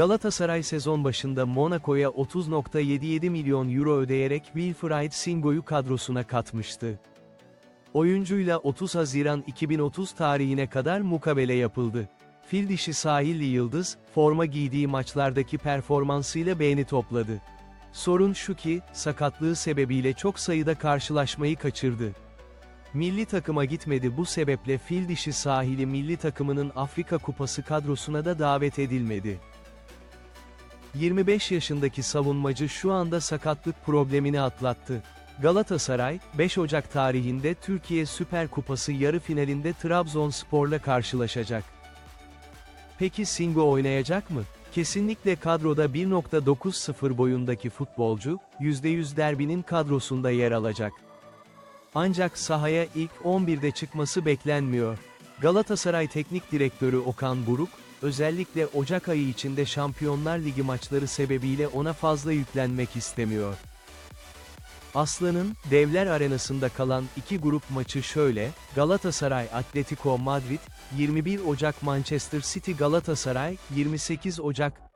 Galatasaray sezon başında Monaco'ya 30.77 milyon euro ödeyerek Wilfried Singo'yu kadrosuna katmıştı. Oyuncuyla 30 Haziran 2030 tarihine kadar mukabele yapıldı. Fil dişi sahilli yıldız, forma giydiği maçlardaki performansıyla beğeni topladı. Sorun şu ki, sakatlığı sebebiyle çok sayıda karşılaşmayı kaçırdı. Milli takıma gitmedi bu sebeple fil dişi sahili milli takımının Afrika Kupası kadrosuna da davet edilmedi. 25 yaşındaki savunmacı şu anda sakatlık problemini atlattı. Galatasaray, 5 Ocak tarihinde Türkiye Süper Kupası yarı finalinde Trabzonspor'la karşılaşacak. Peki Singo oynayacak mı? Kesinlikle kadroda 1.90 boyundaki futbolcu, %100 derbinin kadrosunda yer alacak. Ancak sahaya ilk 11'de çıkması beklenmiyor. Galatasaray Teknik Direktörü Okan Buruk, özellikle Ocak ayı içinde Şampiyonlar Ligi maçları sebebiyle ona fazla yüklenmek istemiyor. Aslan'ın, Devler Arenası'nda kalan iki grup maçı şöyle, Galatasaray Atletico Madrid, 21 Ocak Manchester City Galatasaray, 28 Ocak